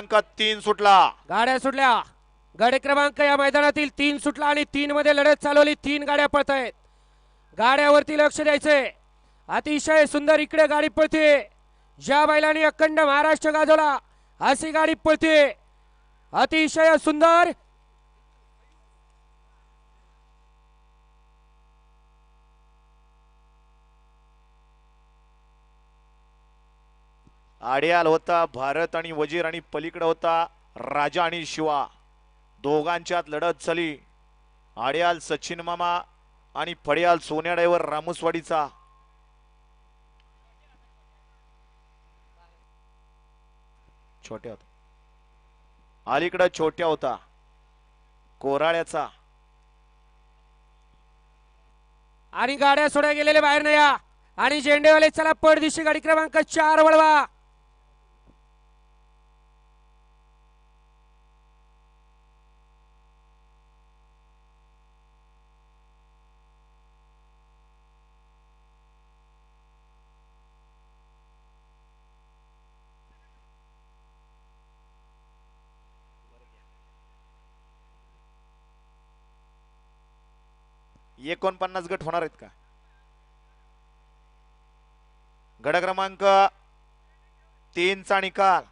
क्रमांक तीन सुटला. गाड्या सुटल्या. गाडी क्रमांक या मैदानातील तीन सुटला आणि तीन मध्ये लढत चालवली. तीन गाड्या पळत आहेत गाड्यावरती लक्ष द्यायचंय अतिशय सुंदर इकडे गाडी पळते. ज्या बैलांनी अखंड महाराष्ट्र गाजवला अशी गाडी पळते. अतिशय सुंदर आडियाल होता भारत आणि वजीर आणि पलीकडे होता राजा आणि शिवा. दोघांच्यात लढत झाली. आडियाल सचिन मामा आणि फडियाल सोन्याड्यावर रामुसवाडीचा. छोट्या होता अलीकडं छोट्या होता. कोराळ्याचा. आणि गाड्या सोड्या गेलेल्या बाहेर नाही या आणि झेंडेवाले चला पडदिशी गाडी क्रमांक चार वळवा. एकोणपन्नास गट होणार आहेत का? गड क्रमांक तीनचा निकाल.